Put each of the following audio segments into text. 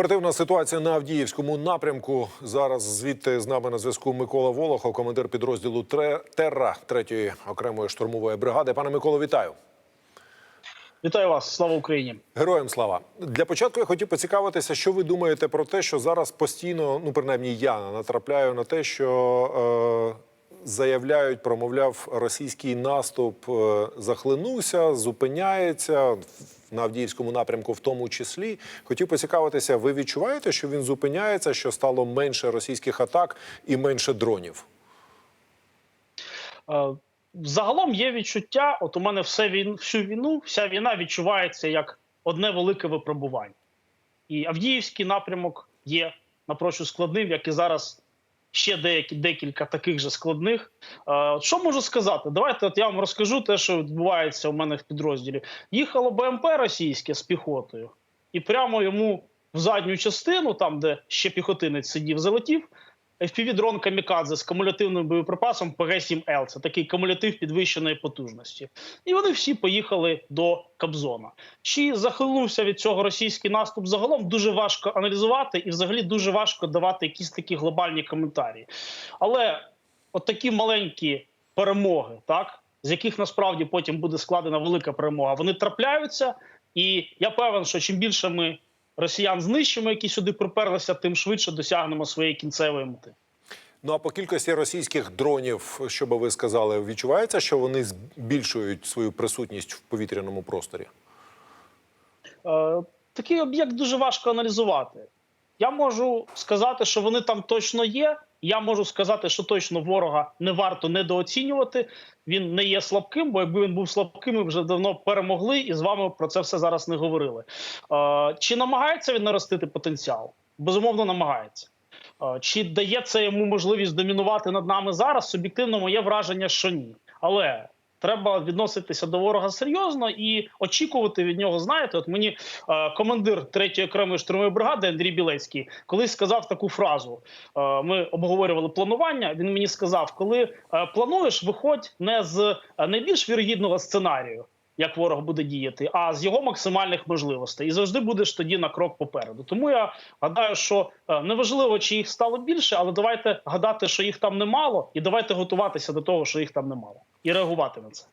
Оперативна ситуація на Авдіївському напрямку. Зараз звідти з нами на зв'язку Микола Волохов, командир підрозділу «Тре- Терра 3-ї окремої штурмової бригади. Пане Миколо, вітаю. Вітаю вас, слава Україні. Героям слава. Для початку я хотів поцікавитися, що ви думаєте про те, що зараз постійно, ну принаймні я натрапляю на те, що е, заявляють, промовляв, російський наступ е, захлинувся, зупиняється на Авдіївському напрямку, в тому числі. Хотів поцікавитися, ви відчуваєте, що він зупиняється, що стало менше російських атак і менше дронів? Е, Загалом є відчуття, от у мене все він, всю війну, вся війна відчувається як одне велике випробування. І Авдіївський напрямок є напрочуд складним, як і зараз ще деякі, декілька таких же складних. Що можу сказати? Давайте от я вам розкажу те, що відбувається у мене в підрозділі. Їхало БМП російське з піхотою, і прямо йому в задню частину, там де ще піхотинець сидів, залетів. FPV-дрон Камікадзе з кумулятивним боєприпасом ПГ-7Л. Це такий кумулятив підвищеної потужності. І вони всі поїхали до Кобзона. Чи захилнувся від цього російський наступ загалом дуже важко аналізувати і взагалі дуже важко давати якісь такі глобальні коментарі. Але от такі маленькі перемоги, так, з яких насправді потім буде складена велика перемога, вони трапляються. І я певен, що чим більше ми росіян знищимо, які сюди приперлися, тим швидше досягнемо своєї кінцевої мети. Ну а по кількості російських дронів, що би ви сказали, відчувається, що вони збільшують свою присутність в повітряному просторі? Е, такий об'єкт дуже важко аналізувати. Я можу сказати, що вони там точно є. Я можу сказати, що точно ворога не варто недооцінювати. Він не є слабким, бо якби він був слабким, ми вже давно перемогли і з вами про це все зараз не говорили. Чи намагається він наростити потенціал? Безумовно, намагається. Чи дає це йому можливість домінувати над нами зараз? Суб'єктивно, моє враження, що ні. Але треба відноситися до ворога серйозно і очікувати від нього. Знаєте, от мені е, командир 3-ї окремої штурмової бригади Андрій Білецький колись сказав таку фразу. Е, ми обговорювали планування. Він мені сказав: коли е, плануєш, виходь не з найбільш вірогідного сценарію. Як ворог буде діяти, а з його максимальних можливостей, і завжди будеш тоді на крок попереду. Тому я гадаю, що е, неважливо, чи їх стало більше, але давайте гадати, що їх там немало, і давайте готуватися до того, що їх там немало, і реагувати на це.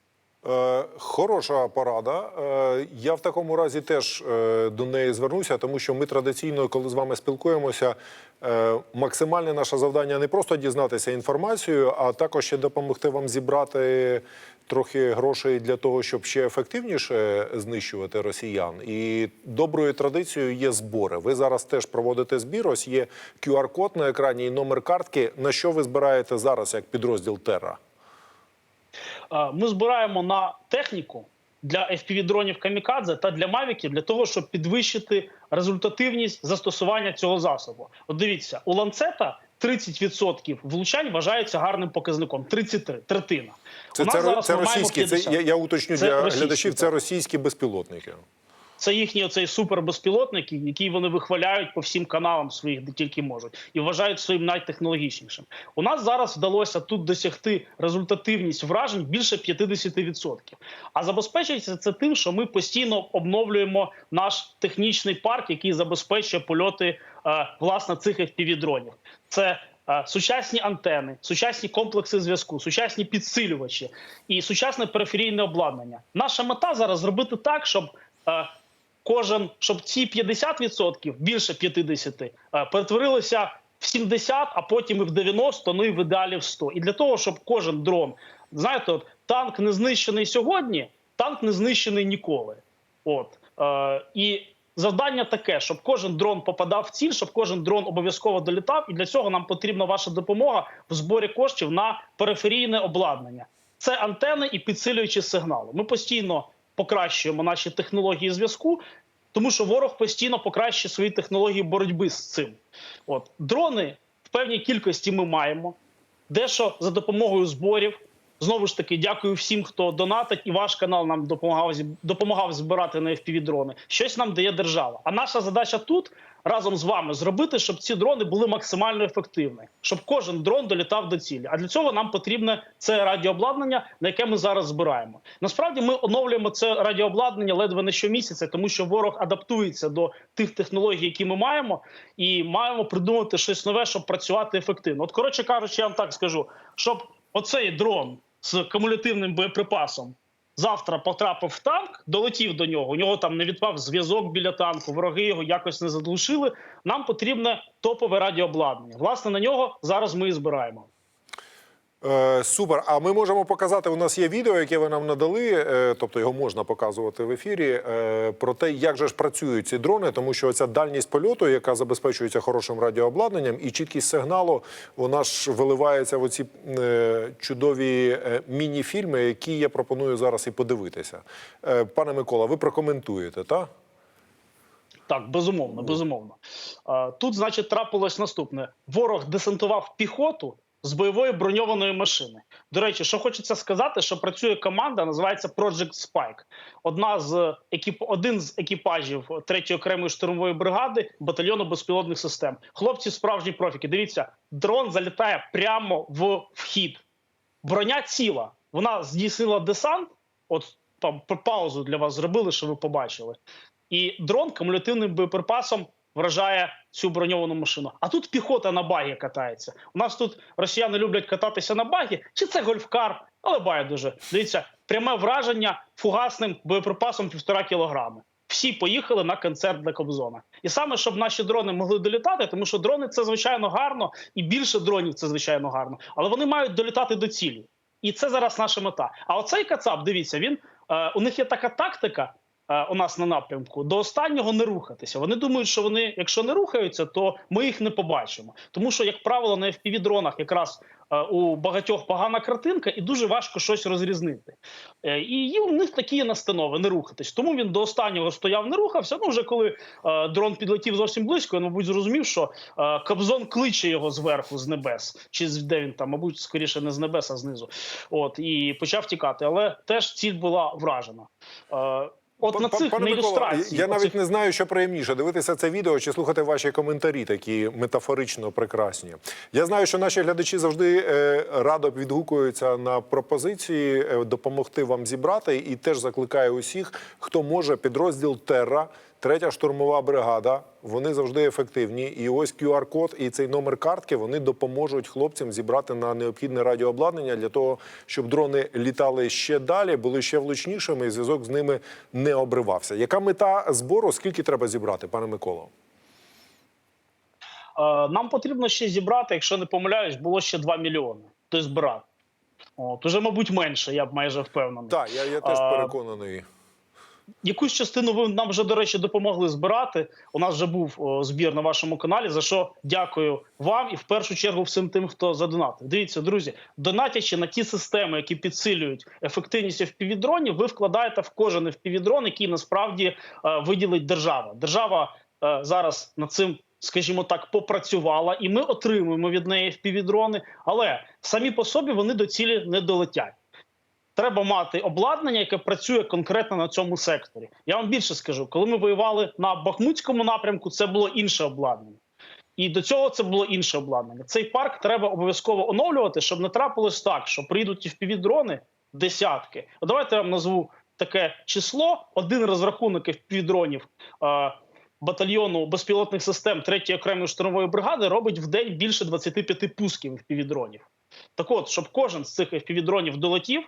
Е, хороша порада. Е, я в такому разі теж е, до неї звернуся, тому що ми традиційно, коли з вами спілкуємося, максимальне наше завдання не просто дізнатися інформацію, а також ще допомогти вам зібрати трохи грошей для того, щоб ще ефективніше знищувати росіян. І доброю традицією є збори. Ви зараз теж проводите збір. Ось є QR-код на екрані і номер картки. На що ви збираєте зараз як підрозділ Терра? Е, Ми збираємо на техніку для FPV-дронів Камікадзе та для Мавіків для того, щоб підвищити результативність застосування цього засобу. От дивіться, у ланцета 30% влучань вважається гарним показником. 33, третина. Це, У нас це, зараз це російські. Це я, я уточню Це для російські, глядачів. Це російські безпілотники. Це їхній оцей супербезпілотник, який вони вихваляють по всім каналам своїх, де тільки можуть, і вважають своїм найтехнологічнішим. У нас зараз вдалося тут досягти результативність вражень більше 50%. А забезпечується це тим, що ми постійно обновлюємо наш технічний парк, який забезпечує польоти е, власне цих FPV-дронів. Це е, Сучасні антени, сучасні комплекси зв'язку, сучасні підсилювачі і сучасне периферійне обладнання. Наша мета зараз зробити так, щоб е, кожен, щоб ці 50%, більше 50%, е, перетворилися в 70, а потім і в 90, ну і в ідеалі в 100. І для того, щоб кожен дрон, знаєте, от танк не знищений сьогодні, танк не знищений ніколи. От е, і завдання таке, щоб кожен дрон попадав в ціль, щоб кожен дрон обов'язково долітав. І для цього нам потрібна ваша допомога в зборі коштів на периферійне обладнання. Це антени і підсилюючі сигнали. Ми постійно покращуємо наші технології зв'язку, тому що ворог постійно покращує свої технології боротьби з цим. От дрони в певній кількості ми маємо. Дещо за допомогою зборів, Знову ж таки, дякую всім, хто донатить, і ваш канал нам допомагав допомагав збирати на fpv дрони. Щось нам дає держава. А наша задача тут разом з вами зробити, щоб ці дрони були максимально ефективні, щоб кожен дрон долітав до цілі. А для цього нам потрібне це радіообладнання, на яке ми зараз збираємо. Насправді ми оновлюємо це радіообладнання ледве не щомісяця, тому що ворог адаптується до тих технологій, які ми маємо, і маємо придумати щось нове, щоб працювати ефективно. От коротше кажучи, я вам так скажу, щоб оцей дрон з кумулятивним боєприпасом завтра потрапив в танк, долетів до нього. У нього там не відпав зв'язок біля танку, вороги його якось не заглушили. Нам потрібне топове радіообладнання. Власне, на нього зараз ми і збираємо. Е, супер. А ми можемо показати. У нас є відео, яке ви нам надали, е, тобто його можна показувати в ефірі. е, про те, як же ж працюють ці дрони, тому що ця дальність польоту, яка забезпечується хорошим радіообладнанням, і чіткість сигналу, вона ж виливається в оці е, чудові е, міні-фільми, які я пропоную зараз і подивитися. Е, пане Микола, ви прокоментуєте, так? Так, безумовно, безумовно. Е, Тут, значить, трапилось наступне: ворог десантував піхоту з бойової броньованої машини. До речі, що хочеться сказати, що працює команда, називається Project Spike. Одна з екіп... один з екіпажів 3-ї окремої штурмової бригади батальйону безпілотних систем. Хлопці справжні профіки. Дивіться, дрон залітає прямо в вхід. Броня ціла. Вона здійснила десант. От там паузу для вас зробили, що ви побачили. І дрон кумулятивним боєприпасом вражає цю броньовану машину. А тут піхота на багі катається. У нас тут росіяни люблять кататися на багі, чи це гольфкар, але байдуже. Дивіться, пряме враження фугасним боєприпасом півтора кілограми. Всі поїхали на концерт для Кобзона. І саме щоб наші дрони могли долітати, тому що дрони це звичайно гарно, і більше дронів це звичайно гарно, але вони мають долітати до цілі. І це зараз наша мета. А оцей кацап, дивіться, він е, у них є така тактика у нас на напрямку до останнього не рухатися. Вони думають, що вони, якщо не рухаються, то ми їх не побачимо. Тому що, як правило, на fpv дронах якраз е, у багатьох погана картинка, і дуже важко щось розрізнити. Е, і у них такі настанови не рухатись. Тому він до останнього стояв, не рухався. Ну вже коли е, дрон підлетів зовсім близько, він, мабуть, зрозумів, що е, Кобзон кличе його зверху з небес, чи де він там, мабуть, скоріше не з небес, а знизу. От і почав тікати. Але теж ціль була вражена. От на цих на ілюстрації. я навіть цих... не знаю, що приємніше дивитися це відео чи слухати ваші коментарі, такі метафорично прекрасні. Я знаю, що наші глядачі завжди е, радо відгукуються на пропозиції е, допомогти вам зібрати, і теж закликаю усіх, хто може підрозділ Терра. Третя штурмова бригада, вони завжди ефективні. І ось QR-код і цей номер картки вони допоможуть хлопцям зібрати на необхідне радіообладнання для того, щоб дрони літали ще далі, були ще влучнішими, і зв'язок з ними не обривався. Яка мета збору? Скільки треба зібрати, пане Миколо? Е, Нам потрібно ще зібрати, якщо не помиляюсь, було ще 2 мільйони. Тобто збирати. От, уже, мабуть, менше, я б майже впевнений. Так, я, я теж А, переконаний. Якусь частину ви нам вже, до речі, допомогли збирати. У нас вже був о, збір на вашому каналі. За що дякую вам і в першу чергу всім тим, хто задонатив. Дивіться, друзі, донатячи на ті системи, які підсилюють ефективність FPV-дронів, ви вкладаєте в кожен FPV-дрон, який насправді е, виділить держава. Держава е, зараз над цим. Скажімо так, попрацювала, і ми отримуємо від неї FPV-дрони, але самі по собі вони до цілі не долетять. Треба мати обладнання, яке працює конкретно на цьому секторі. Я вам більше скажу, коли ми воювали на Бахмутському напрямку, це було інше обладнання. І до цього це було інше обладнання. Цей парк треба обов'язково оновлювати, щоб не трапилось так, що прийдуть і впівдрони десятки. От давайте я вам назву таке число: один розрахунок впівдронів е, батальйону безпілотних систем 3-ї окремої штурмової бригади робить в день більше 25 пусків впівдронів. Так от, щоб кожен з цих впівдронів долетів,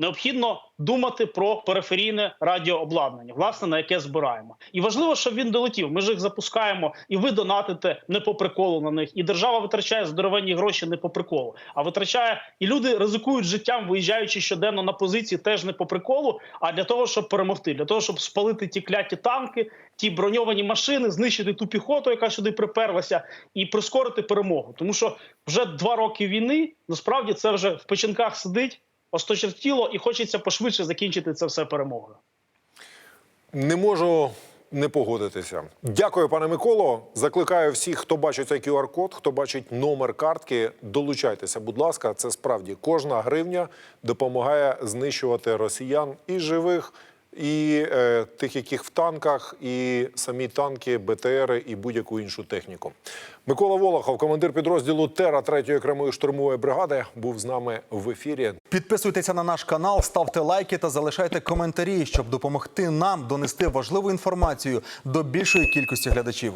необхідно думати про периферійне радіообладнання, власне, на яке збираємо. І важливо, щоб він долетів. Ми ж їх запускаємо, і ви донатите не по приколу на них. І держава витрачає здоровенні гроші не по приколу, а витрачає і люди ризикують життям, виїжджаючи щоденно на позиції, теж не по приколу, а для того, щоб перемогти, для того, щоб спалити ті кляті танки, ті броньовані машини, знищити ту піхоту, яка сюди приперлася, і прискорити перемогу. Тому що вже два роки війни насправді це вже в печінках сидить осточертіло, і хочеться пошвидше закінчити це все перемогою. Не можу не погодитися. Дякую, пане Миколо. Закликаю всіх, хто бачить цей QR-код, хто бачить номер картки, долучайтеся. Будь ласка, це справді кожна гривня допомагає знищувати росіян і живих. І е, тих, яких в танках, і самі танки, БТРи і будь-яку іншу техніку. Микола Волохов, командир підрозділу Тера 3-ї окремої штурмової бригади, був з нами в ефірі. Підписуйтеся на наш канал, ставте лайки та залишайте коментарі, щоб допомогти нам донести важливу інформацію до більшої кількості глядачів.